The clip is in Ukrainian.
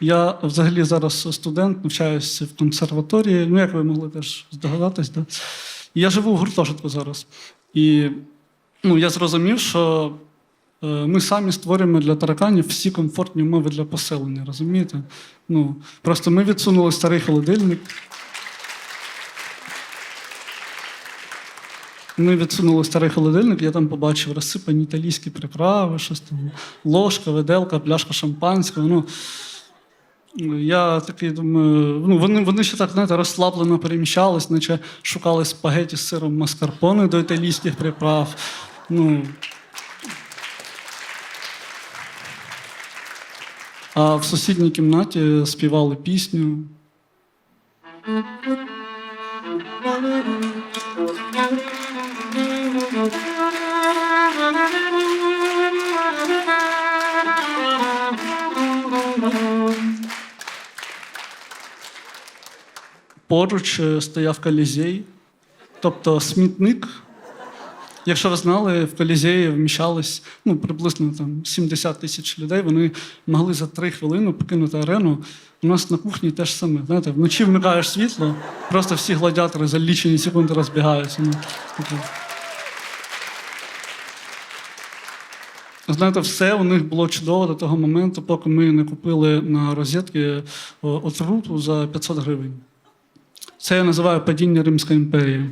Я взагалі зараз студент, навчаюся в консерваторії. Ну, як ви могли теж здогадатись, да? Я живу в гуртожитку зараз. І ну, я зрозумів, що е, ми самі створюємо для тараканів всі комфортні умови для поселення, розумієте? Ну, просто ми відсунули старий холодильник. Ми відсунули старий холодильник, я там побачив розсипані італійські приправи, щось там, ложка, виделка, пляшка шампанського. Ну, я такий думаю, ну вони, вони ще так знаєте, розслаблено переміщались, наче шукали спагеті з сиром маскарпоне до італійських приправ. Ну, а в сусідній кімнаті співали пісню. Поруч е, стояв колізей, тобто смітник. Якщо ви знали, в колізеї вміщались ну, приблизно там, 70 тисяч людей, вони могли за три хвилини покинути арену. У нас на кухні теж саме. Знаєте, вночі вмикаєш світло, просто всі гладіатори за лічені секунди розбігаються. Ну, таке. Знаєте, все у них було чудово до того моменту, поки ми не купили на розетки отруту за 500 гривень. Це я називаю падіння Римської імперії.